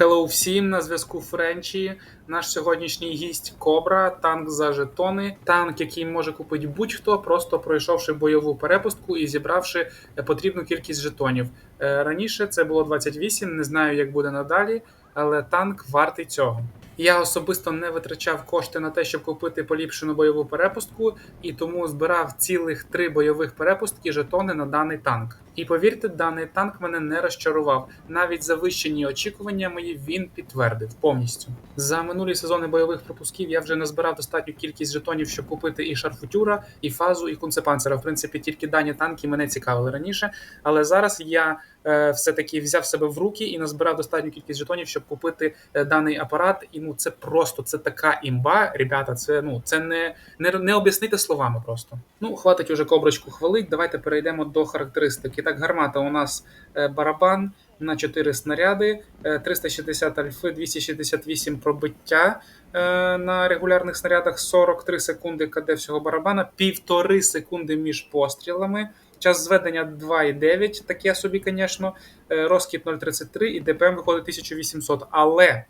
Hello всім на зв'язку Френчі. Наш сьогоднішній гість Кобра, танк за жетони, танк, який може купити будь-хто, просто пройшовши бойову перепустку і зібравши е, потрібну кількість жетонів. Е, Раніше це було 28, не знаю, як буде надалі, але танк вартий цього. Я особисто не витрачав кошти на те, щоб купити поліпшену бойову перепустку, і тому збирав цілих три бойових перепустки жетони на даний танк. І повірте, даний танк мене не розчарував. Навіть завищені очікування мої він підтвердив повністю. За минулі сезони бойових пропусків я вже назбирав достатню кількість жетонів, щоб купити і шарфутюра, і фазу, і кунцепанцера. В принципі, тільки дані танки мене цікавили раніше. Але зараз я е, все-таки взяв себе в руки і назбирав достатню кількість жетонів, щоб купити е, даний апарат. І ну це просто це така імба, ребята. Це ну це не, не, не об'яснити словами просто. Ну, хватить уже коброчку хвалить. Давайте перейдемо до характеристик. Так, гармата у нас е, барабан на 4 снаряди, е, 360 альфи, 268 пробиття е, на регулярних снарядах, 43 секунди КД всього барабана, півтори секунди між пострілами. Час зведення 2,9, таке собі, звісно, е, розкіт 0,33 і ДПМ виходить 1800. Але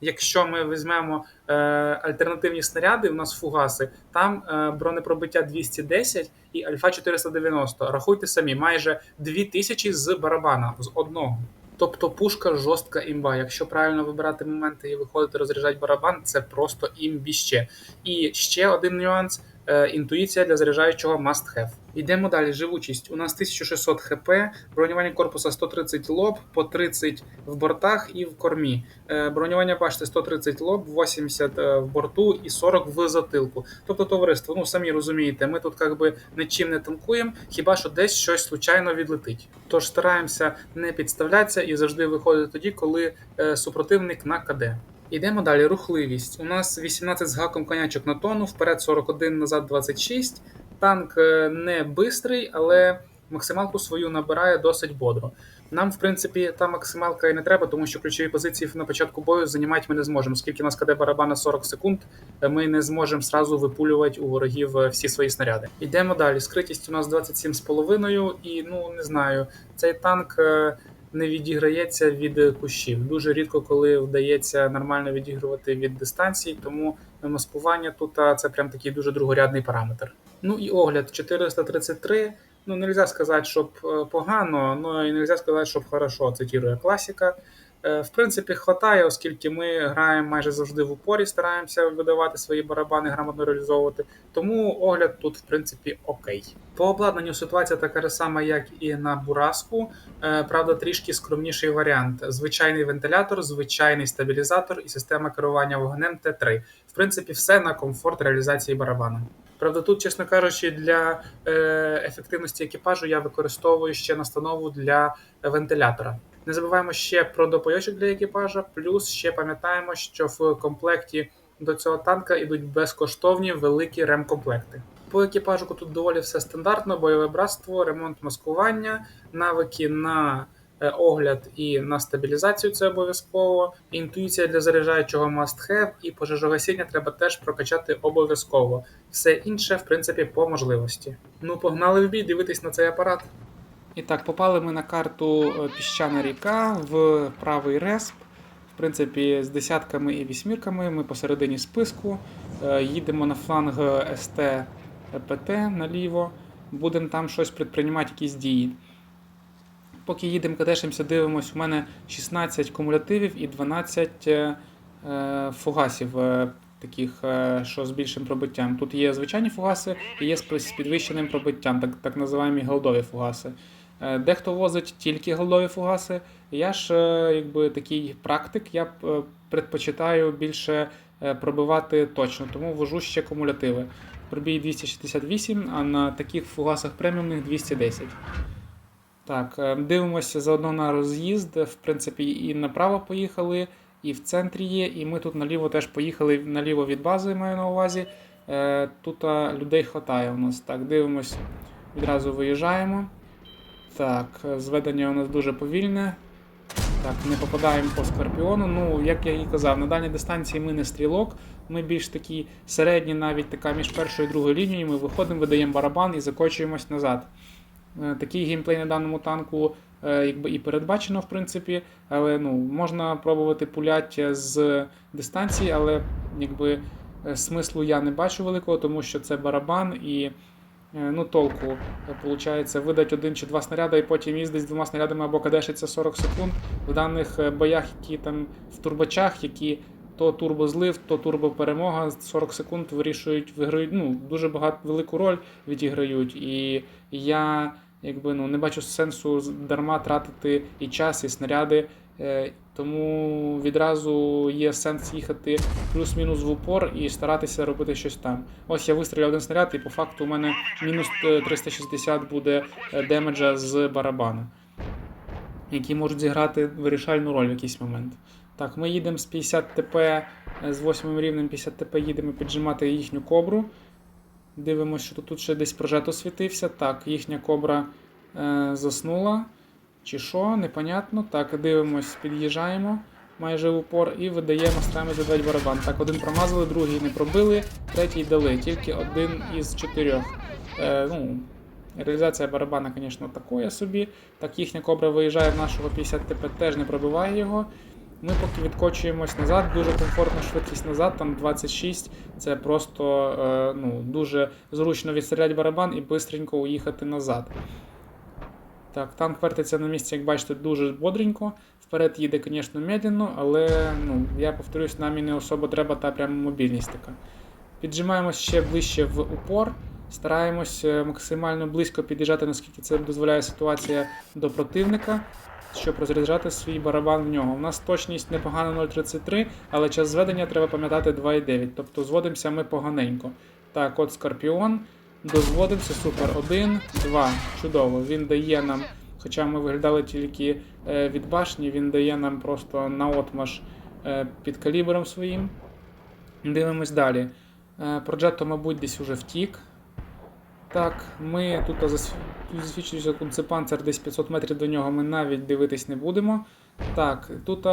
якщо ми візьмемо е, альтернативні снаряди, у нас фугаси, там е, бронепробиття 210 і альфа 490. Рахуйте самі, майже 2000 з барабана, з одного. Тобто пушка жорстка імба. Якщо правильно вибирати моменти і виходити розряджати барабан, це просто імбіще. І ще один нюанс: інтуїція для заряджаючого must have. Йдемо далі. Живучість. У нас 1600 хп, бронювання корпуса 130 лоб, по 30 в бортах і в кормі. Е, Бронювання башти 130 лоб, 80 е, в борту і 40 в затилку. Тобто, товариство, ну самі розумієте, ми тут як би нічим не танкуємо, хіба що десь щось случайно відлетить. Тож стараємося не підставлятися і завжди виходити тоді, коли е, супротивник на КД. Йдемо далі. Рухливість. У нас 18 з гаком конячок на тонну, вперед 41, назад 26. Танк е, не бистрий, але максималку свою набирає досить бодро. Нам, в принципі, та максималка і не треба, тому що ключові позиції на початку бою займати ми не зможемо. Оскільки у нас КД барабана 40 секунд, е, ми не зможемо сразу випулювати у ворогів е, всі свої снаряди. Йдемо далі. Скритість у нас 27,5 і ну не знаю, цей танк. Не відіграється від кущів. Дуже рідко, коли вдається нормально відігрувати від дистанції, тому маскування тут це прям такий дуже другорядний параметр. Ну і огляд 433. Ну, нельзя сказати, щоб е, погано, ну і нельзя сказати, щоб хорошо, цитірує класіка. Е, В принципі, хватає, оскільки ми граємо майже завжди в упорі, стараємося видавати свої барабани, грамотно реалізовувати. Тому огляд тут, в принципі, окей. По обладнанню ситуація така сама, як і на Бураску. Е, Правда, трішки скромніший варіант: звичайний вентилятор, звичайний стабілізатор і система керування вогнем Т3. В принципі, все на комфорт реалізації барабану. Правда, тут, чесно кажучи, для е, ефективності екіпажу я використовую ще настанову для вентилятора. Не забуваємо ще про допойочок для екіпажа, плюс ще пам'ятаємо, що в комплекті до цього танка йдуть безкоштовні великі ремкомплекти. По екіпажу тут доволі все стандартно: бойове братство, ремонт маскування, навики на е, огляд і на стабілізацію це обов'язково. Інтуїція для заряджаючого must have і пожежогасіння треба теж прокачати обов'язково. Все інше, в принципі, по можливості. Ну, погнали в бій, дивитись на цей апарат. І так, попали ми на карту е, Піщана ріка в правий респ. В принципі, з десятками і вісьмірками ми посередині списку. Е, Їдемо на фланг СТ ПТ наліво. Будемо там щось предприймати, якісь дії. Поки їдемо, кадешимося, дивимось, у мене 16 кумулятивів і 12 е, фугасів, таких, що з більшим пробиттям. Тут є звичайні фугаси і є з підвищеним пробиттям, так, так називаємо голдові фугаси. Е, Дехто возить тільки голдові фугаси. Я ж е, якби такий практик, я е, предпочитаю більше пробивати точно, тому вожу ще кумулятиви. Пробій 268, а на таких фугасах преміумних 210. Так, дивимося заодно на роз'їзд. В принципі, і направо поїхали, і в центрі є, і ми тут наліво теж поїхали наліво від бази, маю на увазі. Тут людей хватає у нас. Так, дивимось, відразу виїжджаємо. Так, зведення у нас дуже повільне. Так, не попадаємо по скорпіону. Ну, як я і казав, на дальній дистанції ми не стрілок, ми більш такі середні, навіть така між першою і другою лінією. Ми виходимо, видаємо барабан і закочуємось назад. Е, Такий геймплей на даному танку е, якби і передбачено, в принципі, але ну, можна пробувати пуляти з дистанції, але якби е, смислу я не бачу великого, тому що це барабан і ну, толку. Виходить, видать один чи два снаряди і потім їздить з двома снарядами або кадешиться 40 секунд. В даних е, боях, які там в турбачах, які то турбозлив, то турбоперемога, 40 секунд вирішують, виграють, ну, дуже багато велику роль відіграють. І я якби ну, не бачу сенсу дарма тратити і час, і снаряди. Е, Тому відразу є сенс їхати плюс-мінус в упор і старатися робити щось там. Ось я вистріляв один снаряд, і по факту у мене мінус е, 360 буде е, демеджа з барабана, які можуть зіграти вирішальну роль в якийсь момент. Так, ми їдемо з 50 ТП, е, з 8 рівнем 50 ТП їдемо піджимати їхню кобру. Дивимося, що тут ще десь прожето світився. Так, їхня кобра е, заснула. Чи що, непонятно. Так, дивимось, під'їжджаємо майже в упор і видаємо, стараємось задати барабан. Так, один промазали, другий не пробили, третій дали. Тільки один із чотирьох. Е, ну, реалізація барабана, звісно, такої собі. Так, їхня кобра виїжджає в нашого 50 ТП, теж не пробиває його. Ми поки відкочуємось назад, дуже комфортна швидкість назад, там 26. Це просто е, ну, дуже зручно відстріляти барабан і швидко уїхати назад. Так, танк вертиться на місці, як бачите, дуже бодренько. Вперед їде, звісно, медленно, але ну, я повторюсь, нам і не особо треба та прямо мобільність така. Піджимаємось ще ближче в упор, стараємось е, максимально близько під'їжджати, наскільки це дозволяє ситуація до противника, щоб розряджати свій барабан в нього. У нас точність непогана 0,33, але час зведення треба пам'ятати 2,9. Тобто зводимося ми поганенько. Так, от Скорпіон. Дозводимося, супер. Один, два. Чудово. Він дає нам, хоча ми виглядали тільки е, від башні, він дає нам просто наотмаш е, під калібром своїм. Дивимось далі. Е, Проджетто, мабуть, десь уже втік. Так, ми тут засв- тут засвідчується кунцепанцер десь 500 метрів до нього, ми навіть дивитись не будемо. Так, тут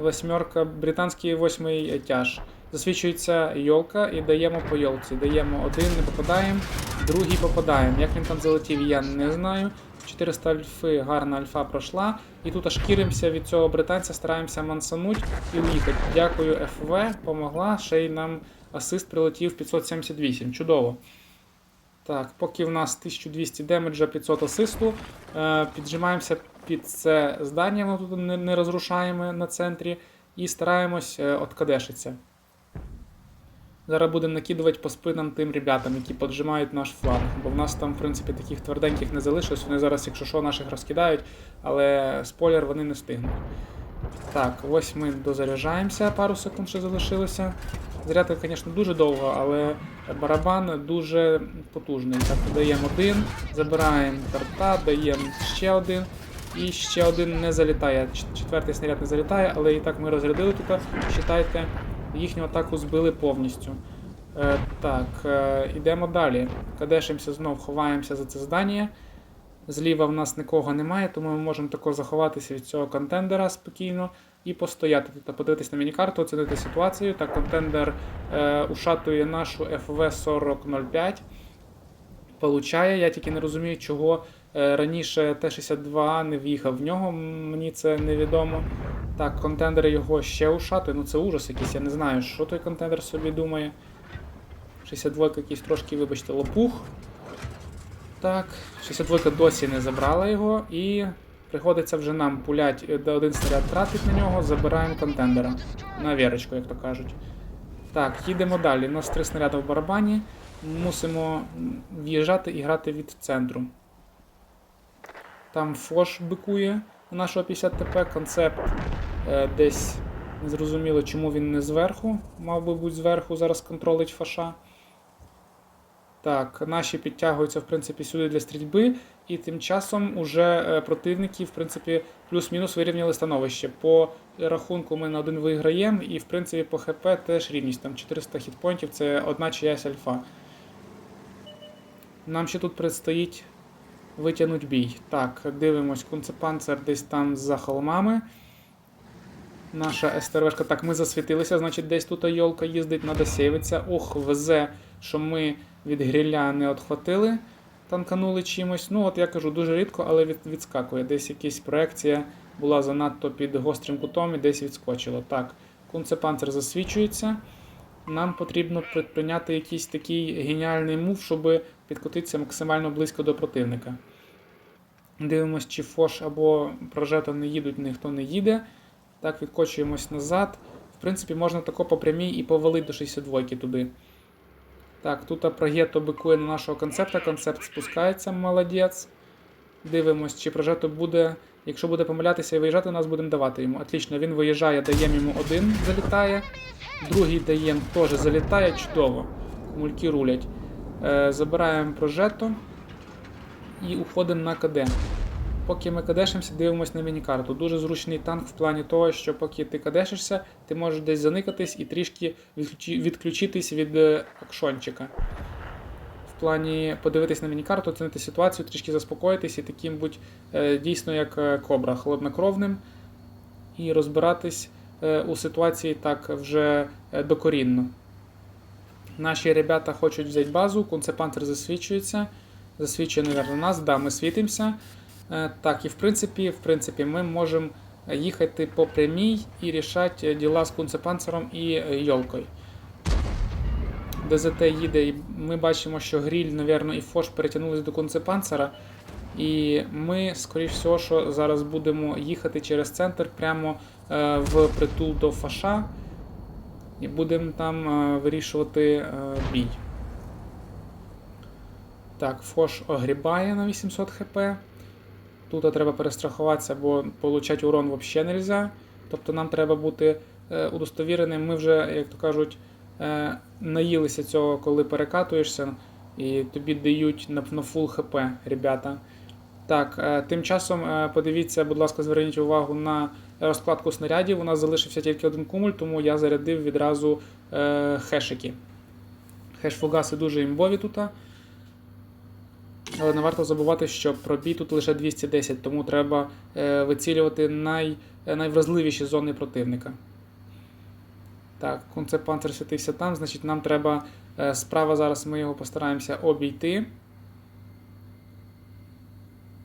восьмерка, британський восьмий етяж. Засвічується йолка і даємо по йолці. Даємо один, не попадаємо, другий попадаємо. Як він там залетів, я не знаю. 400 альфи, гарна альфа пройшла. І тут аж киримося від цього британця, стараємося мансануть і уїхати. Дякую, ФВ, помогла. Ще й нам асист прилетів 578. Чудово. Так, поки в нас 1200 демеджа, 500 асисту, е, піджимаємося під це здання, воно тут не, розрушаємо на центрі, і стараємось е, откадешитися. Зараз будемо накидувати по спинам тим ребятам, які поджимають наш фланг. Бо в нас там, в принципі, таких тверденьких не залишилось. Вони зараз, якщо що, наших розкидають, але спойлер вони не встигнуть. Так, ось ми дозаряджаємося, пару секунд ще залишилося. Зарядка, звісно, дуже довго, але барабан дуже потужний. Так, даємо один, забираємо тарта, даємо ще один. І ще один не залітає. Четвертий снаряд не залітає, але і так ми розрядили тут. Считайте, їхню атаку збили повністю. Е, так, е, ідемо далі. Кадешимося знов, ховаємося за це здання. Зліва в нас нікого немає, тому ми можемо тако заховатися від цього контендера спокійно і постояти тут, подивитись на мінікарту, оцінити ситуацію. Так, контендер е, ушатує нашу FV4005. Получає, я тільки не розумію, чого е, раніше Т-62 не в'їхав в нього, мені це невідомо. Так, контендер його ще ушатує, ну це ужас якийсь, я не знаю, що той контендер собі думає. 62 якийсь трошки, вибачте, лопух. Так, 62 досі не забрала його, і приходиться вже нам пулять е, де один снаряд тратить на нього, забираємо контендера. На вірочку, як то кажуть. Так, їдемо далі. У нас три снаряди в барабані. Мусимо в'їжджати і грати від центру. Там Фош бикує у нашого 50 ТП. Концепт десь незрозуміло, чому він не зверху. Мав би бути зверху, зараз контролить фаша. Так, наші підтягуються в принципі сюди для стрільби, і тим часом уже е, противники, в принципі, плюс-мінус вирівняли становище. По рахунку ми на один виграємо, і в принципі по ХП теж рівність. Там 400 хітпоінтів, це одна чиясь альфа. Нам ще тут предстоїть витягнути бій. Так, дивимось, кунцепанцер десь там за холмами. Наша СТРВшка. Так, ми засвітилися, значить, десь тут йолка їздить, треба сейвитися. Ох, везе, що ми від гриля не отхватили. танканули чимось. Ну, от я кажу, дуже рідко, але від, відскакує. Десь якась проекція була занадто під гострим кутом і десь відскочила. Так, кунцепанцер засвічується. Нам потрібно при- прийняти якийсь такий геніальний мув, щоб підкотитися максимально близько до противника. Дивимось, чи Фош або прожета не їдуть, ніхто не їде. Так, відкочуємось назад. В принципі, можна тако по прямій і повалити до 62 туди. Так, тут прогето бикує на нашого концепта. Концепт спускається, молодець. Дивимось, чи прожето буде. Якщо буде помилятися і виїжджати, нас будемо давати йому. Отлично, він виїжджає, даємо йому один, залітає. Другий даємо теж залітає, чудово. Мульки рулять. Е, забираємо прожето і уходимо на КД. Поки ми кадешимося, дивимося на міні-карту. Дуже зручний танк в плані того, що поки ти кадешишся, ти можеш десь заникатись і трішки відключитись від е, акшончика. В плані подивитись на міні-карту, оцінити ситуацію, трішки заспокоїтись і таким будь е, дійсно як е, кобра, холоднокровним і розбиратись у ситуації так вже докорінно. Наші ребята хочуть взяти базу, концепантер засвічується. Засвідчує, мабуть, нас, да, ми світимося. Е, Так, і в принципі, в принципі, ми можемо їхати по прямій і рішати діла з кунцепанцером і е, йолкою. ДЗТ їде, і ми бачимо, що гріль, мабуть, і Фош перетягнулись до кунцепанцера. І ми, скоріш всього, що зараз будемо їхати через центр прямо е, в притул до Фаша. І будемо там е, вирішувати е, бій. Так, Фош огрібає на 800 хп. Тут треба перестрахуватися, бо получати урон взагалі не можна. Тобто нам треба бути е, удостовіреним. Ми вже, як то кажуть, е, наїлися цього, коли перекатуєшся, і тобі дають на, фул хп, ребята. Так, е, тим часом подивіться, будь ласка, зверніть увагу на розкладку снарядів. У нас залишився тільки один кумуль, тому я зарядив відразу хешики. Хеш-фугаси дуже імбові тут. Але не варто забувати, що пробій тут лише 210, тому треба е, вицілювати най, е, найвразливіші зони противника. Так, концепт-панцер світився там, значить нам треба е, справа зараз ми його постараємося обійти.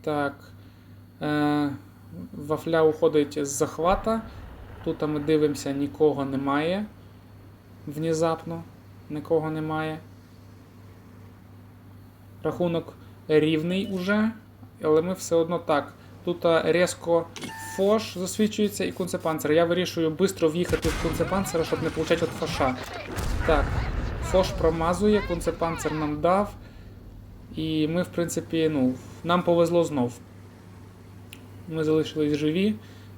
Так. Вафля уходить з захвата. Тут ми дивимося, нікого немає. Внезапно. Нікого немає. Рахунок рівний уже, але ми все одно так. Тут різко фош засвічується і кунцепанцер. Я вирішую швидко в'їхати в кунцепанцера, щоб не получати від фоша. Так, фош промазує, кунцепанцер нам дав. І ми, в принципі, ну, нам повезло знов. Ми залишились живі.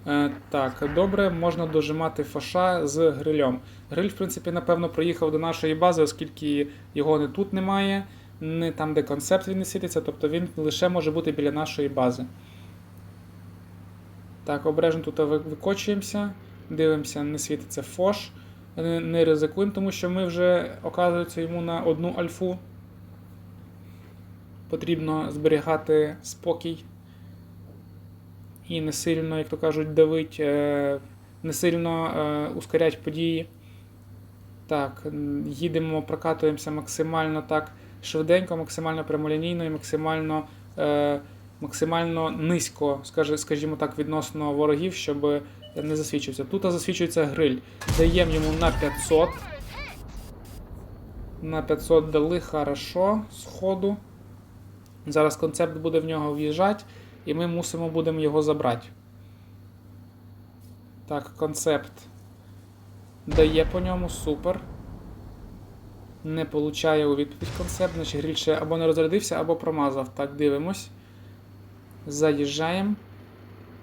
Е, так, добре, можна дожимати фаша з грилем. Гриль, в принципі, напевно, приїхав до нашої бази, оскільки його не тут немає, не там, де концепт він не світиться, тобто він лише може бути біля нашої бази. Так, обережно тут викочуємося, дивимося, не світиться фош. Не, ризикуємо, тому що ми вже, оказується, йому на одну альфу. Потрібно зберігати спокій і не сильно, як то кажуть, давить, е, не сильно е, ускорять події. Так, їдемо, прокатуємося максимально так швиденько, максимально прямолінійно і максимально, е, максимально низько, скажімо так, відносно ворогів, щоб не засвічився. Тут засвічується гриль. Даємо йому на 500. На 500 дали хорошо сходу. Зараз концепт буде в нього в'їжджати, і ми мусимо будемо його забрати. Так, концепт дає по ньому, супер. Не получає у відповідь концепт, значить гріль або не розрядився, або промазав. Так, дивимось. Заїжджаємо.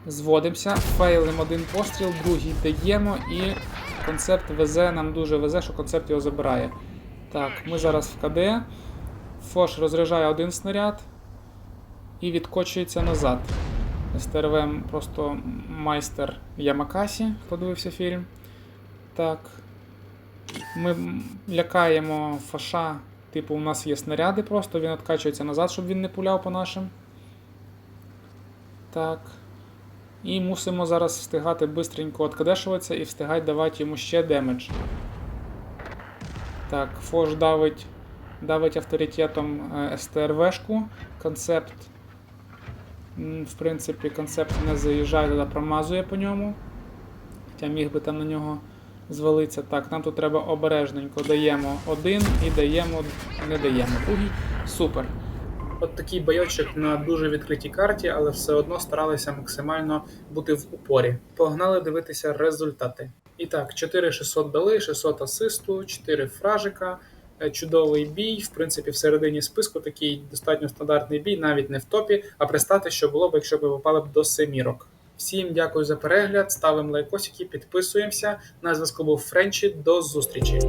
Зводимося, фейлимо один постріл, другий даємо, і концепт везе, нам дуже везе, що концепт його забирає. Так, ми зараз в КД. Фош розряджає один снаряд і відкочується назад. СТРВ просто майстер Ямакасі, хто дивився фільм. Так. Ми лякаємо фаша. Типу, у нас є снаряди просто, він відкачується назад, щоб він не пуляв по нашим. Так. І мусимо зараз встигати бистренько откадешуватися і встигати давати йому ще демедж. Так, Фош давить давить авторитетом е, СТРВшку. Концепт. В принципі, концепт не заїжджає, туди промазує по ньому. Хоча міг би там на нього звалитися. Так, нам тут треба обережненько. Даємо один і даємо. Не даємо другий. Супер. От такий бойочок на дуже відкритій карті, але все одно старалися максимально бути в упорі. Погнали дивитися результати. І так, 4600 дали, 600 асисту, 4 фражика. Е, Чудовий бій, в принципі, в середині списку такий достатньо стандартний бій, навіть не в топі, а пристати, що було б, якщо ви попали б до семірок. Всім дякую за перегляд, ставимо лайкосики, підписуємося. На зв'язку був Френчі. До зустрічі!